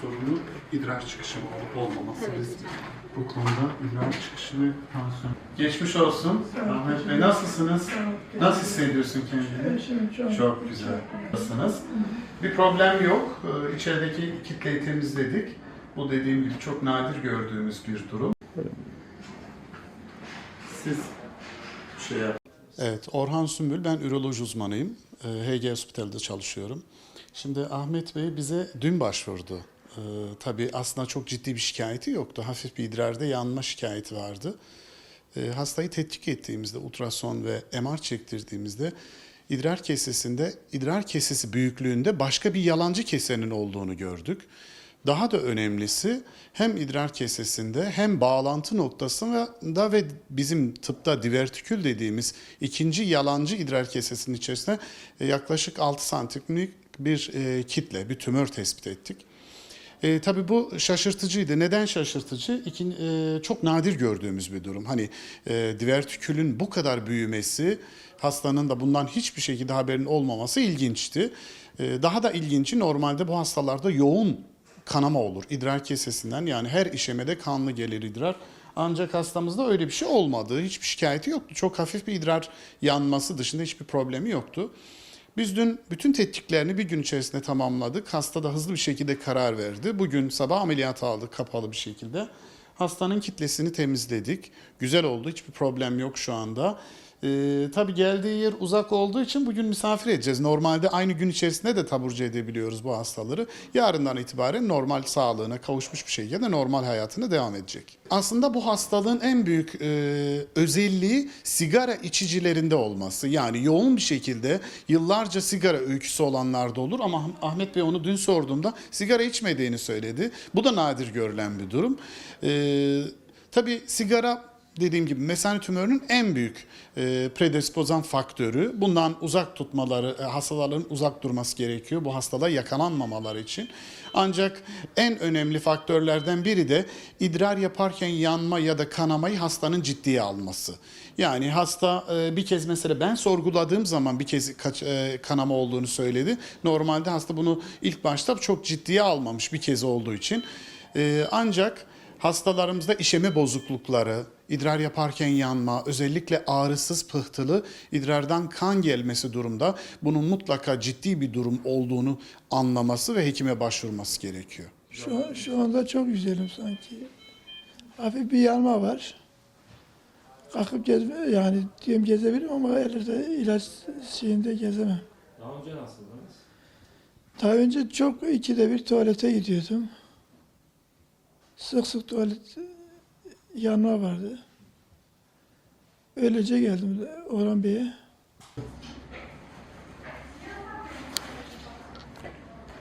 sorunu idrar çıkışı olup olmaması. Evet Biz bu konuda idrar çıkışı ve tansiyon. Geçmiş olsun. Ahmet Bey nasılsınız? Nasıl hissediyorsun kendini? Çok güzel. Nasılsınız? Bir problem yok. Ee, İçerideki kitleyi temizledik. Bu dediğim gibi çok nadir gördüğümüz bir durum. Siz şey yap. Evet, Orhan Sümbül. Ben üroloji uzmanıyım. Ee, HG Hospital'de çalışıyorum. Şimdi Ahmet Bey bize dün başvurdu. Ee, tabii aslında çok ciddi bir şikayeti yoktu. Hafif bir idrarda yanma şikayeti vardı. Ee, hastayı tetkik ettiğimizde, ultrason ve MR çektirdiğimizde idrar kesesinde, idrar kesesi büyüklüğünde başka bir yalancı kesenin olduğunu gördük. Daha da önemlisi hem idrar kesesinde hem bağlantı noktasında ve bizim tıpta divertikül dediğimiz ikinci yalancı idrar kesesinin içerisinde e, yaklaşık 6 santimlik bir e, kitle, bir tümör tespit ettik. E, tabii bu şaşırtıcıydı. Neden şaşırtıcı? İkin, e, çok nadir gördüğümüz bir durum. Hani e, divertikülün bu kadar büyümesi, hastanın da bundan hiçbir şekilde haberinin olmaması ilginçti. E, daha da ilginci normalde bu hastalarda yoğun kanama olur idrar kesesinden. Yani her işemede kanlı gelir idrar. Ancak hastamızda öyle bir şey olmadı. Hiçbir şikayeti yoktu. Çok hafif bir idrar yanması dışında hiçbir problemi yoktu. Biz dün bütün tetkiklerini bir gün içerisinde tamamladık. Hasta da hızlı bir şekilde karar verdi. Bugün sabah ameliyat aldık kapalı bir şekilde. Hastanın kitlesini temizledik. Güzel oldu. Hiçbir problem yok şu anda. Ee, tabii geldiği yer uzak olduğu için bugün misafir edeceğiz. Normalde aynı gün içerisinde de taburcu edebiliyoruz bu hastaları. Yarından itibaren normal sağlığına kavuşmuş bir şekilde normal hayatına devam edecek. Aslında bu hastalığın en büyük e, özelliği sigara içicilerinde olması. Yani yoğun bir şekilde yıllarca sigara öyküsü olanlarda olur ama Ahmet Bey onu dün sorduğumda sigara içmediğini söyledi. Bu da nadir görülen bir durum. Ee, tabii sigara dediğim gibi mesane tümörünün en büyük e, predispozan faktörü. Bundan uzak tutmaları, e, hastaların uzak durması gerekiyor bu hastalığa yakalanmamaları için. Ancak en önemli faktörlerden biri de idrar yaparken yanma ya da kanamayı hastanın ciddiye alması. Yani hasta e, bir kez mesela ben sorguladığım zaman bir kez kaç, e, kanama olduğunu söyledi. Normalde hasta bunu ilk başta çok ciddiye almamış bir kez olduğu için. E, ancak Hastalarımızda işeme bozuklukları, idrar yaparken yanma, özellikle ağrısız pıhtılı idrardan kan gelmesi durumda bunun mutlaka ciddi bir durum olduğunu anlaması ve hekime başvurması gerekiyor. Şu, şu anda çok güzelim sanki. Hafif bir yanma var. Kalkıp gezme, yani diyelim gezebilirim ama ellerde ilaç şeyinde gezemem. Daha önce nasıldınız? Daha önce çok ikide bir tuvalete gidiyordum. Sık sık tuvalet yanma vardı. Öylece geldim Orhan Bey'e.